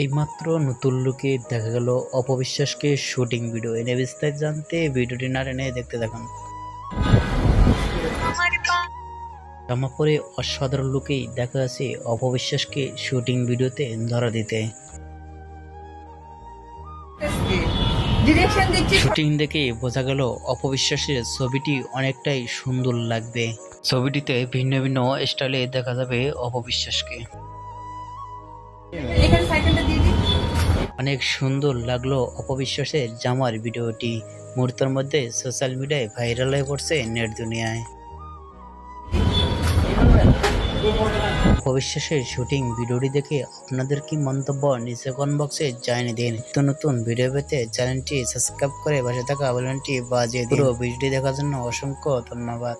এইমাত্র নতুন লুকে দেখা গেল অপবিশ্বাসকে শুটিং ভিডিও এনে বিস্তারিত জানতে ভিডিওটি না টেনে দেখতে থাকুন। জামা পরে অসাধারণ লুকেই দেখা যাচ্ছে অপবিশ্বাসকে শুটিং ভিডিওতে ধরা দিতে। শুটিং দেখে বোঝা গেল অপবিশ্বাসের ছবিটি অনেকটাই সুন্দর লাগবে। ছবিটিতে ভিন্ন ভিন্ন স্টাইলে দেখা যাবে অপবিশ্বাসকে। অনেক সুন্দর লাগল অপবিশ্বাসের জামার ভিডিওটি। মুহূর্তের মধ্যে সোশ্যাল মিডিয়ায় ভাইরাল হয়ে পড়ছে নেট দুনিয়ায়। অপবিশ্বাসের শুটিং ভিডিওটি দেখে আপনাদের কি মন্তব্য নিচে কমেন্ট বক্সে জানিয়ে দিন। নিত্য নতুন ভিডিও পেতে চ্যানেলটি সাবস্ক্রাইব করে পাশে থাকা বেলনটি বাজিয়ে পুরো ভিডিওটি দেখার জন্য অসংখ্য ধন্যবাদ।